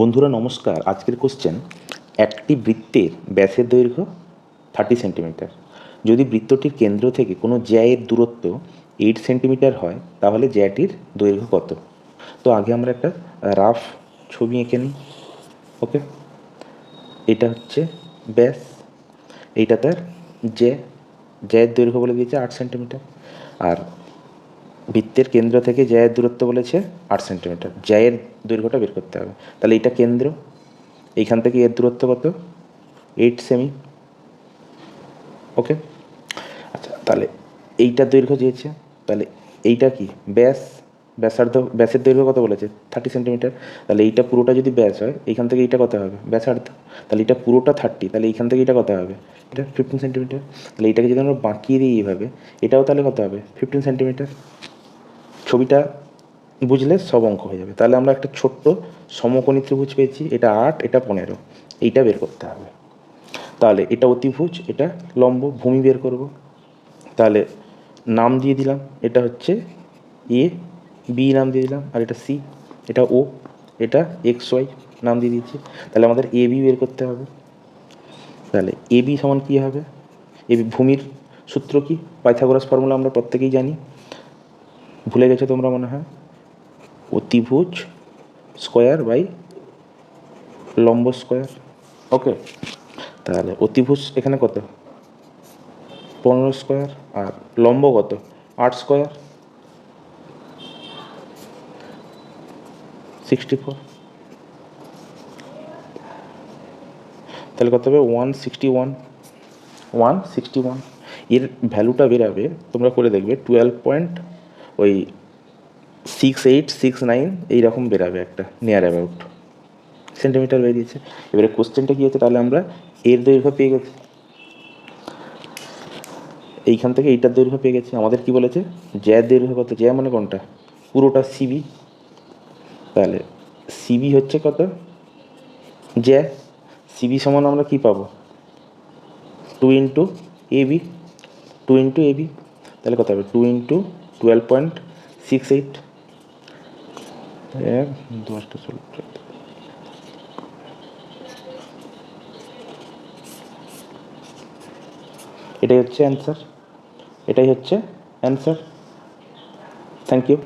বন্ধুরা, নমস্কার। আজকের কোশ্চেন একটি বৃত্তের ব্যাসের দৈর্ঘ্য থার্টি সেন্টিমিটার যদি বৃত্তটির কেন্দ্র থেকে কোনো জ্যায়ের দূরত্ব এইট সেন্টিমিটার হয়, তাহলে জ্যাটির দৈর্ঘ্য কত? তো আগে আমরা একটা রাফ ছবি এঁকে নিই ওকে এটা হচ্ছে ব্যাস। এইটা তার জ্যা, জ্যায়ের দৈর্ঘ্য বলে দিয়েছে আট সেন্টিমিটার আর বৃত্তের কেন্দ্র থেকে জ্যায়ের দূরত্ব বলেছে আট সেন্টিমিটার। জ্যায়ের দৈর্ঘ্যটা বের করতে হবে। তাহলে এটা কেন্দ্র। এইখান থেকে এর দূরত্ব কত? এইট সেমি ওকে আচ্ছা তাহলে এইটার দৈর্ঘ্য দিয়েছে। তাহলে এইটা কি? ব্যাস। ব্যাসার্ধ, ব্যাসের দৈর্ঘ্য কত বলেছে? থার্টি সেন্টিমিটার তাহলে এইটা পুরোটা যদি ব্যাস হয়, এইখান থেকে এইটা কত হবে? ব্যাসার্ধ। তাহলে এটা পুরোটা থার্টি তাহলে এইখান থেকে এটা কত হবে? এটা ফিফটিন সেন্টিমিটার তাহলে এইটাকে যদি আমরা বাঁকিয়ে দিই এইভাবে, এটাও তাহলে কত হবে? ফিফটিন সেন্টিমিটার ছবিটা বুঝলে সব অঙ্ক হয়ে যাবে। তাহলে আমরা একটা ছোট্ট সমকোণী ত্রিভুজ পেয়েছি, এটা আট, এটা পনেরো। এইটা বের করতে হবে। তাহলে এটা অতিভুজ, এটা লম্ব, ভূমি বের করব। তাহলে নাম দিয়ে দিলাম, এটা হচ্ছে এ বি নাম দিয়ে দিলাম, আর এটা সি এটা ও এটা এক্স ওয়াই নাম দিয়ে দিয়েছি। তাহলে আমাদের এ বি বের করতে হবে। তাহলে এ বি সমান কী হবে? এ বি ভূমির সূত্র কি? পাইথাগোরাস ফর্মুলা আমরা প্রত্যেকেই জানি। ভুলে গেছো তোমরা মনে হয়? অতিভুজ স্কোয়ার বাই লম্ব স্কোয়ার। ওকে। তাহলে অতিভুজ এখানে কত? পনেরো স্কোয়ার আর লম্ব কত? আট স্কোয়ার। সিক্সটি ফোর তাহলে কত হবে? One sixty one one sixty ওয়ানের ভ্যালুটা বেরাবে তোমরা করে দেখবে টুয়েলভ পয়েন্ট ওই সিক্স এইট সিক্স নাইন এইরকম বেরাবে একটা নিয়ার অ্যাবাউট সেন্টিমিটার বেরিয়েছে। এবারে কোশ্চেনটা কী হচ্ছে? তাহলে আমরা এর দৈর্ঘ্য পেয়ে গেছি। এইখান থেকে এইটার দৈর্ঘ্য পেয়ে গেছি। আমাদের কি বলেছে? জ্যার দৈর্ঘ্য কত? জ্যা মানে কোনটা? পুরোটা সিবি তাহলে সিবি হচ্ছে কত? জ্যা। সিবি সমান আমরা কি পাবো? Two into AB two into AB তাহলে কত হবে? Two into twelve point six eight এক দশটা ষোলো এটাই হচ্ছে অ্যান্সার এটাই হচ্ছে অ্যান্সার থ্যাংক ইউ